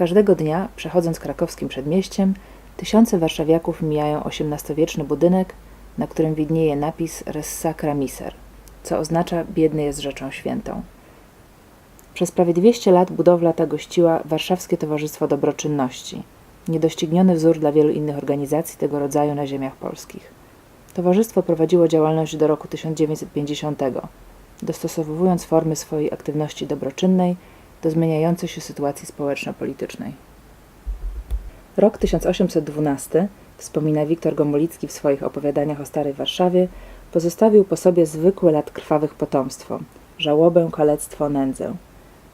Każdego dnia, przechodząc krakowskim przedmieściem, tysiące warszawiaków mijają XVIII-wieczny budynek, na którym widnieje napis Res Sacra Miser, co oznacza biedny jest rzeczą świętą. Przez prawie 200 lat budowla ta gościła Warszawskie Towarzystwo Dobroczynności, niedościgniony wzór dla wielu innych organizacji tego rodzaju na ziemiach polskich. Towarzystwo prowadziło działalność do roku 1950, dostosowując formy swojej aktywności dobroczynnej do zmieniającej się sytuacji społeczno-politycznej. Rok 1812, wspomina Wiktor Gomulicki w swoich opowiadaniach o Starej Warszawie, pozostawił po sobie zwykłe lat krwawych potomstwo, żałobę, kalectwo, nędzę.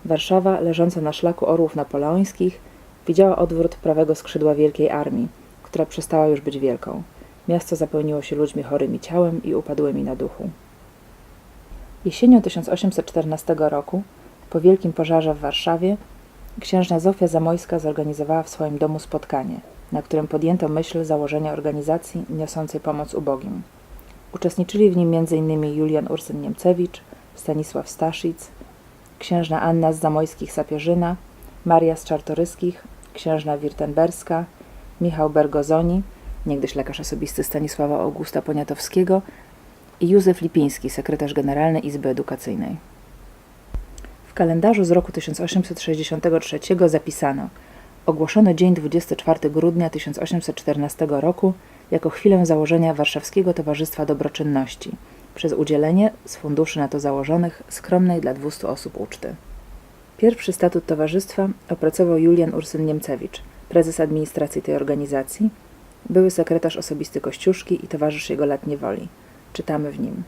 Warszawa, leżąca na szlaku orłów napoleońskich, widziała odwrót prawego skrzydła wielkiej armii, która przestała już być wielką. Miasto zapełniło się ludźmi chorymi ciałem i upadłymi na duchu. Jesienią 1814 roku, po wielkim pożarze w Warszawie, księżna Zofia Zamojska zorganizowała w swoim domu spotkanie, na którym podjęto myśl założenia organizacji niosącej pomoc ubogim. Uczestniczyli w nim m.in. Julian Ursyn-Niemcewicz, Stanisław Staszic, księżna Anna z Zamojskich Sapierzyna, Maria z Czartoryskich, księżna Wirtemberska, Michał Bergozoni, niegdyś lekarz osobisty Stanisława Augusta Poniatowskiego i Józef Lipiński, sekretarz generalny Izby Edukacyjnej. Kalendarzu z roku 1863 zapisano ogłoszono dzień 24 grudnia 1814 roku jako chwilę założenia Warszawskiego Towarzystwa Dobroczynności przez udzielenie z funduszy na to założonych skromnej dla 200 osób uczty. Pierwszy statut towarzystwa opracował Julian Ursyn-Niemcewicz, prezes administracji tej organizacji, były sekretarz osobisty Kościuszki i towarzysz jego lat niewoli. Czytamy w nim.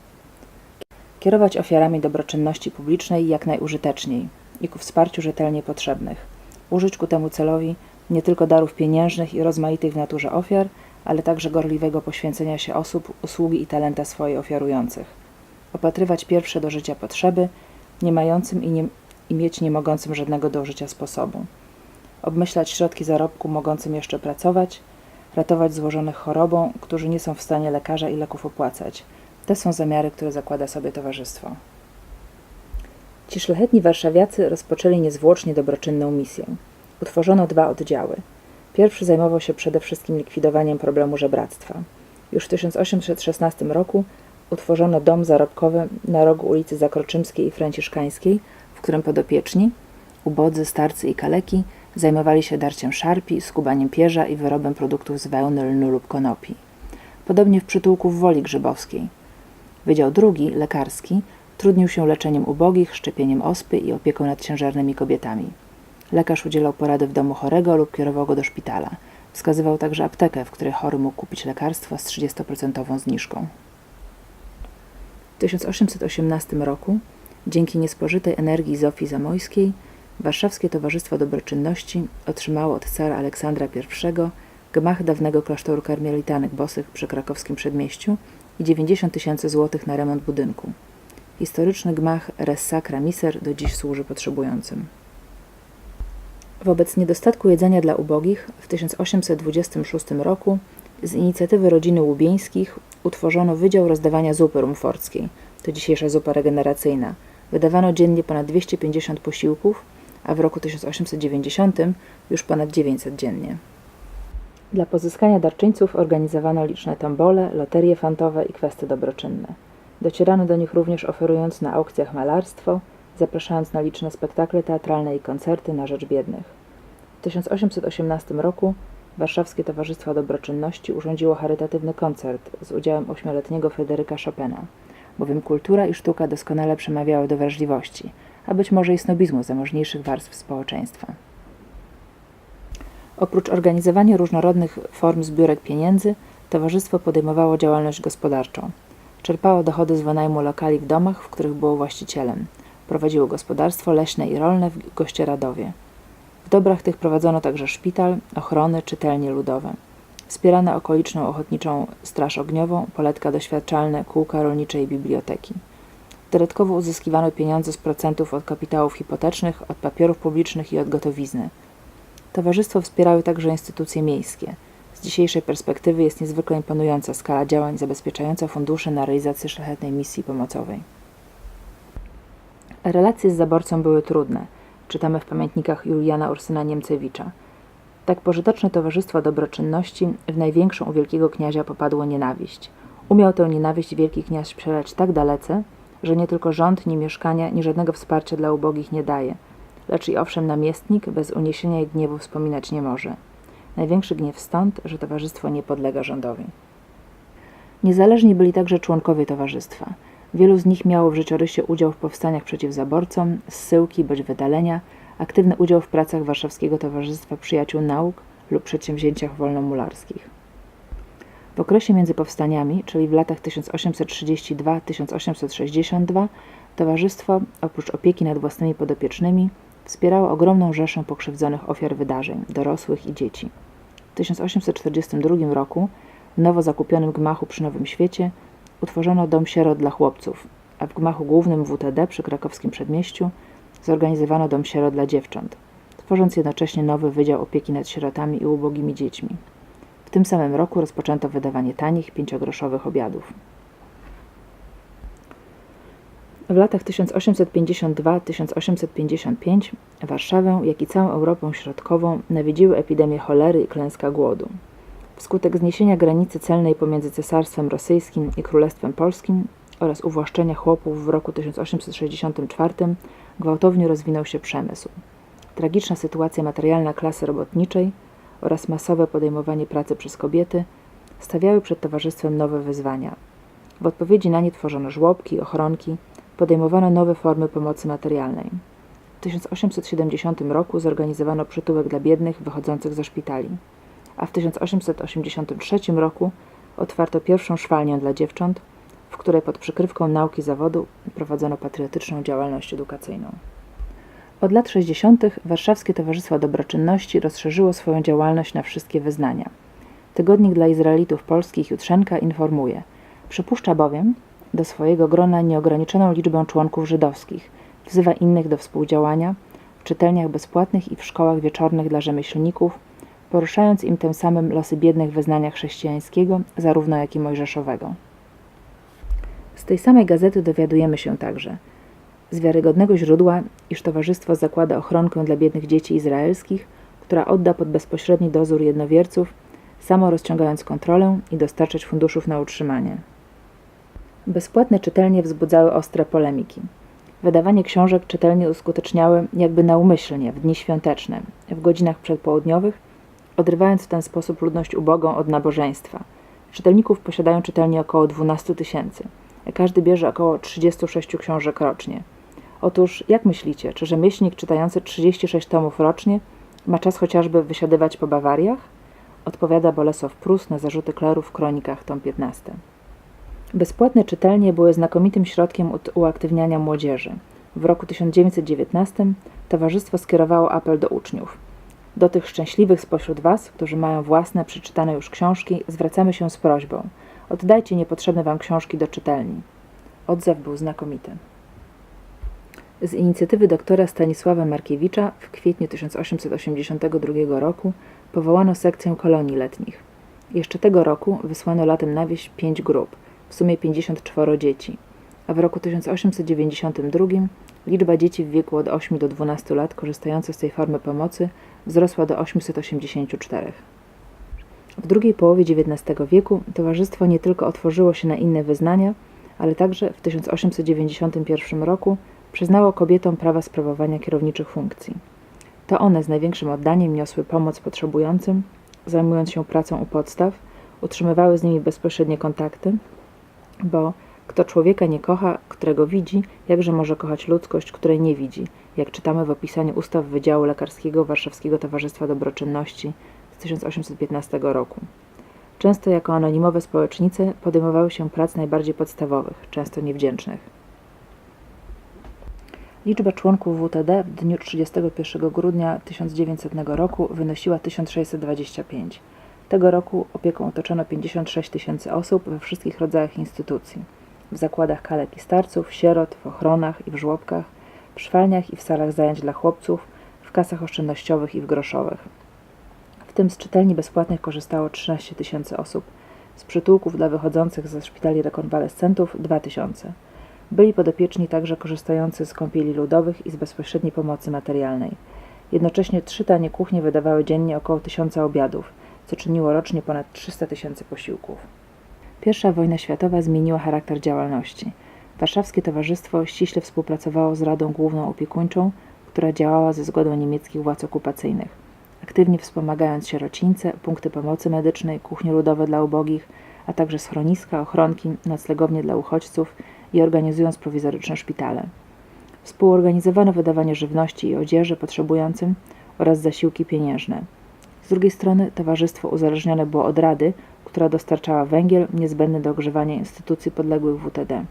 Kierować ofiarami dobroczynności publicznej jak najużyteczniej i ku wsparciu rzetelnie potrzebnych. Użyć ku temu celowi nie tylko darów pieniężnych i rozmaitych w naturze ofiar, ale także gorliwego poświęcenia się osób, usługi i talenta swojej ofiarujących. Opatrywać pierwsze do życia potrzeby, nie mającym i, nie, i mieć nie mogącym żadnego do użycia sposobu. Obmyślać środki zarobku mogącym jeszcze pracować, ratować złożonych chorobą, którzy nie są w stanie lekarza i leków opłacać. Te są zamiary, które zakłada sobie towarzystwo. Ci szlachetni warszawiacy rozpoczęli niezwłocznie dobroczynną misję. Utworzono dwa oddziały. Pierwszy zajmował się przede wszystkim likwidowaniem problemu żebractwa. Już w 1816 roku utworzono dom zarobkowy na rogu ulicy Zakroczymskiej i Franciszkańskiej, w którym podopieczni, ubodzy, starcy i kaleki zajmowali się darciem szarpi, skubaniem pierza i wyrobem produktów z wełny, lnu lub konopi. Podobnie w przytułku w Woli Grzybowskiej. Wydział drugi, lekarski, trudnił się leczeniem ubogich, szczepieniem ospy i opieką nad ciężarnymi kobietami. Lekarz udzielał porady w domu chorego lub kierował go do szpitala. Wskazywał także aptekę, w której chory mógł kupić lekarstwo z 30% zniżką. W 1818 roku, dzięki niespożytej energii Zofii Zamojskiej, Warszawskie Towarzystwo Dobroczynności otrzymało od cara Aleksandra I gmach dawnego klasztoru karmelitanek bosych przy krakowskim przedmieściu i 90 tysięcy złotych na remont budynku. Historyczny gmach Res Sacra Miser do dziś służy potrzebującym. Wobec niedostatku jedzenia dla ubogich w 1826 roku z inicjatywy rodziny Łubieńskich utworzono Wydział Rozdawania Zupy Rumforckiej, to dzisiejsza zupa regeneracyjna. Wydawano dziennie ponad 250 posiłków, a w roku 1890 już ponad 900 dziennie. Dla pozyskania darczyńców organizowano liczne tombole, loterie fantowe i kwestie dobroczynne. Docierano do nich również oferując na aukcjach malarstwo, zapraszając na liczne spektakle teatralne i koncerty na rzecz biednych. W 1818 roku Warszawskie Towarzystwo Dobroczynności urządziło charytatywny koncert z udziałem ośmioletniego Fryderyka Chopina, bowiem kultura i sztuka doskonale przemawiały do wrażliwości, a być może i snobizmu zamożniejszych warstw społeczeństwa. Oprócz organizowania różnorodnych form zbiórek pieniędzy, towarzystwo podejmowało działalność gospodarczą. Czerpało dochody z wynajmu lokali w domach, w których było właścicielem. Prowadziło gospodarstwo leśne i rolne w Gościeradowie. W dobrach tych prowadzono także szpital, ochrony, czytelnie ludowe. Wspierano okoliczną ochotniczą straż ogniową, poletka doświadczalne, kółka rolnicze i biblioteki. Dodatkowo uzyskiwano pieniądze z procentów od kapitałów hipotecznych, od papierów publicznych i od gotowizny. Towarzystwo wspierały także instytucje miejskie. Z dzisiejszej perspektywy jest niezwykle imponująca skala działań zabezpieczająca fundusze na realizację szlachetnej misji pomocowej. Relacje z zaborcą były trudne. czytamy w pamiętnikach Juliana Ursyna Niemcewicza. Tak pożyteczne towarzystwo dobroczynności w największą u wielkiego kniazia popadło nienawiść. Umiał tę nienawiść wielki kniaz przelać tak dalece, że nie tylko rząd, ni mieszkania, ni żadnego wsparcia dla ubogich nie daje, lecz i owszem namiestnik bez uniesienia i gniewu wspominać nie może. Największy gniew stąd, że towarzystwo nie podlega rządowi. Niezależni byli także członkowie towarzystwa. Wielu z nich miało w życiorysie udział w powstaniach przeciw zaborcom, zsyłki bądź wydalenia, aktywny udział w pracach Warszawskiego Towarzystwa Przyjaciół Nauk lub przedsięwzięciach wolnomularskich. W okresie między powstaniami, czyli w latach 1832-1862, towarzystwo, oprócz opieki nad własnymi podopiecznymi, wspierało ogromną rzeszę pokrzywdzonych ofiar wydarzeń, dorosłych i dzieci. W 1842 roku w nowo zakupionym gmachu przy Nowym Świecie utworzono dom sierot dla chłopców, a w gmachu głównym WTD przy krakowskim przedmieściu zorganizowano dom sierot dla dziewcząt, tworząc jednocześnie nowy Wydział Opieki nad Sierotami i Ubogimi Dziećmi. W tym samym roku rozpoczęto wydawanie tanich, pięciogroszowych obiadów. W latach 1852-1855 Warszawę, jak i całą Europę Środkową nawiedziły epidemie cholery i klęska głodu. Wskutek zniesienia granicy celnej pomiędzy Cesarstwem Rosyjskim i Królestwem Polskim oraz uwłaszczenia chłopów w roku 1864 gwałtownie rozwinął się przemysł. Tragiczna sytuacja materialna klasy robotniczej oraz masowe podejmowanie pracy przez kobiety stawiały przed towarzystwem nowe wyzwania. W odpowiedzi na nie tworzono żłobki, ochronki, podejmowano nowe formy pomocy materialnej. W 1870 roku zorganizowano przytułek dla biednych wychodzących ze szpitali, a w 1883 roku otwarto pierwszą szwalnię dla dziewcząt, w której pod przykrywką nauki zawodu prowadzono patriotyczną działalność edukacyjną. Od lat 60. Warszawskie Towarzystwo Dobroczynności rozszerzyło swoją działalność na wszystkie wyznania. Tygodnik dla Izraelitów Polskich Jutrzenka informuje, przypuszcza bowiem do swojego grona nieograniczoną liczbę członków żydowskich, wzywa innych do współdziałania w czytelniach bezpłatnych i w szkołach wieczornych dla rzemieślników, poruszając im tym samym losy biednych wyznania chrześcijańskiego, zarówno jak i mojżeszowego. Z tej samej gazety dowiadujemy się także z wiarygodnego źródła, iż towarzystwo zakłada ochronkę dla biednych dzieci izraelskich, która odda pod bezpośredni dozór jednowierców, samo rozciągając kontrolę i dostarczać funduszów na utrzymanie. Bezpłatne czytelnie wzbudzały ostre polemiki. Wydawanie książek czytelnie uskuteczniały jakby naumyślnie w dni świąteczne, w godzinach przedpołudniowych, odrywając w ten sposób ludność ubogą od nabożeństwa. Czytelników posiadają czytelnie około 12 tysięcy. Każdy bierze około 36 książek rocznie. Otóż, jak myślicie, czy rzemieślnik czytający 36 tomów rocznie ma czas chociażby wysiadywać po Bawariach? Odpowiada Bolesław Prus na zarzuty kleru w kronikach, tom 15. Bezpłatne czytelnie były znakomitym środkiem uaktywniania młodzieży. W roku 1919 towarzystwo skierowało apel do uczniów. Do tych szczęśliwych spośród Was, którzy mają własne przeczytane już książki, zwracamy się z prośbą. Oddajcie niepotrzebne Wam książki do czytelni. Odzew był znakomity. Z inicjatywy doktora Stanisława Markiewicza w kwietniu 1882 roku powołano sekcję kolonii letnich. Jeszcze tego roku wysłano latem na wieś pięć grup, w sumie 54 dzieci, a w roku 1892 liczba dzieci w wieku od 8 do 12 lat korzystających z tej formy pomocy wzrosła do 884. W drugiej połowie XIX wieku towarzystwo nie tylko otworzyło się na inne wyznania, ale także w 1891 roku przyznało kobietom prawa sprawowania kierowniczych funkcji. To one z największym oddaniem niosły pomoc potrzebującym, zajmując się pracą u podstaw, utrzymywały z nimi bezpośrednie kontakty, bo kto człowieka nie kocha, którego widzi, jakże może kochać ludzkość, której nie widzi, jak czytamy w opisaniu ustaw Wydziału Lekarskiego Warszawskiego Towarzystwa Dobroczynności z 1815 roku. Często jako anonimowe społecznice podejmowały się prac najbardziej podstawowych, często niewdzięcznych. Liczba członków WTD w dniu 31 grudnia 1900 roku wynosiła 1625. Tego roku opieką otoczono 56 tysięcy osób we wszystkich rodzajach instytucji. W zakładach kalek i starców, sierot, w ochronach i w żłobkach, w szwalniach i w salach zajęć dla chłopców, w kasach oszczędnościowych i w groszowych. W tym z czytelni bezpłatnych korzystało 13 tysięcy osób, z przytułków dla wychodzących ze szpitali rekonwalescentów 2 tysiące. Byli podopieczni także korzystający z kąpieli ludowych i z bezpośredniej pomocy materialnej. Jednocześnie trzy tanie kuchnie wydawały dziennie około tysiąca obiadów, co czyniło rocznie ponad 300 tysięcy posiłków. Pierwsza wojna światowa zmieniła charakter działalności. Warszawskie Towarzystwo ściśle współpracowało z Radą Główną Opiekuńczą, która działała ze zgodą niemieckich władz okupacyjnych, aktywnie wspomagając sierocińce, punkty pomocy medycznej, kuchnie ludowe dla ubogich, a także schroniska, ochronki, noclegownie dla uchodźców i organizując prowizoryczne szpitale. Współorganizowano wydawanie żywności i odzieży potrzebującym oraz zasiłki pieniężne. Z drugiej strony towarzystwo uzależnione było od Rady, która dostarczała węgiel niezbędny do ogrzewania instytucji podległych WTD.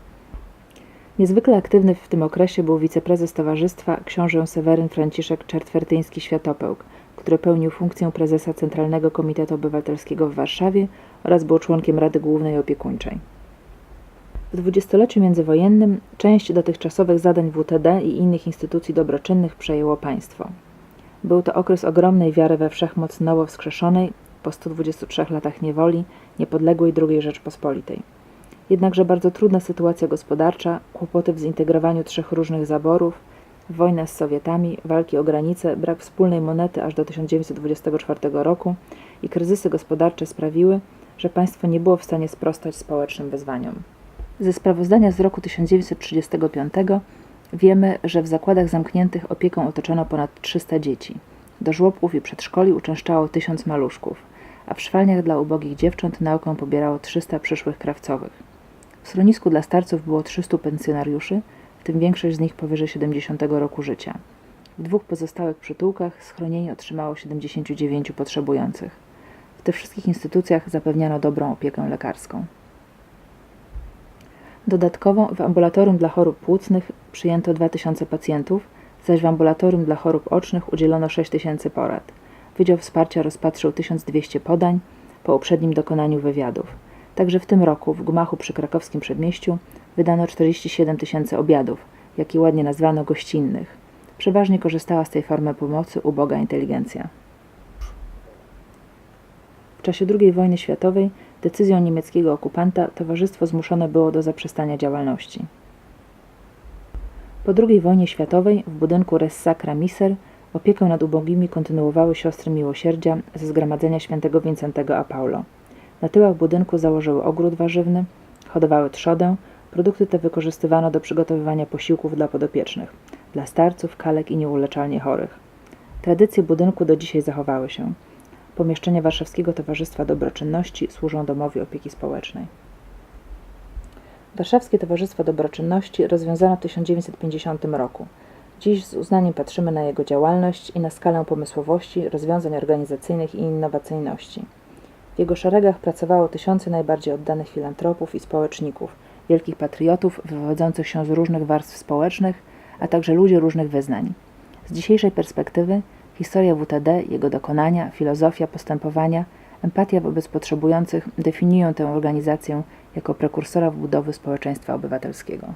Niezwykle aktywny w tym okresie był wiceprezes towarzystwa książę Seweryn Franciszek Czertwertyński-Światopełk, który pełnił funkcję prezesa Centralnego Komitetu Obywatelskiego w Warszawie oraz był członkiem Rady Głównej Opiekuńczej. W dwudziestoleciu międzywojennym część dotychczasowych zadań WTD i innych instytucji dobroczynnych przejęło państwo. Był to okres ogromnej wiary we wszechmoc nowo wskrzeszonej po 123 latach niewoli niepodległej II Rzeczpospolitej. Jednakże bardzo trudna sytuacja gospodarcza, kłopoty w zintegrowaniu trzech różnych zaborów, wojna z Sowietami, walki o granice, brak wspólnej monety aż do 1924 roku i kryzysy gospodarcze sprawiły, że państwo nie było w stanie sprostać społecznym wyzwaniom. Ze sprawozdania z roku 1935 wiemy, że w zakładach zamkniętych opieką otoczono ponad 300 dzieci. Do żłobków i przedszkoli uczęszczało tysiąc maluszków, a w szwalniach dla ubogich dziewcząt naukę pobierało 300 przyszłych krawcowych. W schronisku dla starców było 300 pensjonariuszy, w tym większość z nich powyżej 70 roku życia. W dwóch pozostałych przytułkach schronienie otrzymało 79 potrzebujących. W tych wszystkich instytucjach zapewniano dobrą opiekę lekarską. Dodatkowo w ambulatorium dla chorób płucnych przyjęto 2000 pacjentów, zaś w ambulatorium dla chorób ocznych udzielono 6000 porad. Wydział Wsparcia rozpatrzył 1200 podań po uprzednim dokonaniu wywiadów. Także w tym roku w gmachu przy krakowskim przedmieściu wydano 47 tysięcy obiadów, jak i ładnie nazwano gościnnych. Przeważnie korzystała z tej formy pomocy uboga inteligencja. W czasie II wojny światowej decyzją niemieckiego okupanta towarzystwo zmuszone było do zaprzestania działalności. Po II wojnie światowej w budynku Res Sacra Miser opiekę nad ubogimi kontynuowały siostry miłosierdzia ze zgromadzenia świętego Wincentego a Paulo. Na tyłach budynku założyły ogród warzywny, hodowały trzodę, produkty te wykorzystywano do przygotowywania posiłków dla podopiecznych, dla starców, kalek i nieuleczalnie chorych. Tradycje budynku do dzisiaj zachowały się. Pomieszczenia Warszawskiego Towarzystwa Dobroczynności służą domowi opieki społecznej. Warszawskie Towarzystwo Dobroczynności rozwiązano w 1950 roku. Dziś z uznaniem patrzymy na jego działalność i na skalę pomysłowości, rozwiązań organizacyjnych i innowacyjności. W jego szeregach pracowało tysiące najbardziej oddanych filantropów i społeczników, wielkich patriotów wywodzących się z różnych warstw społecznych, a także ludzi różnych wyznań. Z dzisiejszej perspektywy historia WTD, jego dokonania, filozofia postępowania, empatia wobec potrzebujących definiują tę organizację jako prekursora budowy społeczeństwa obywatelskiego.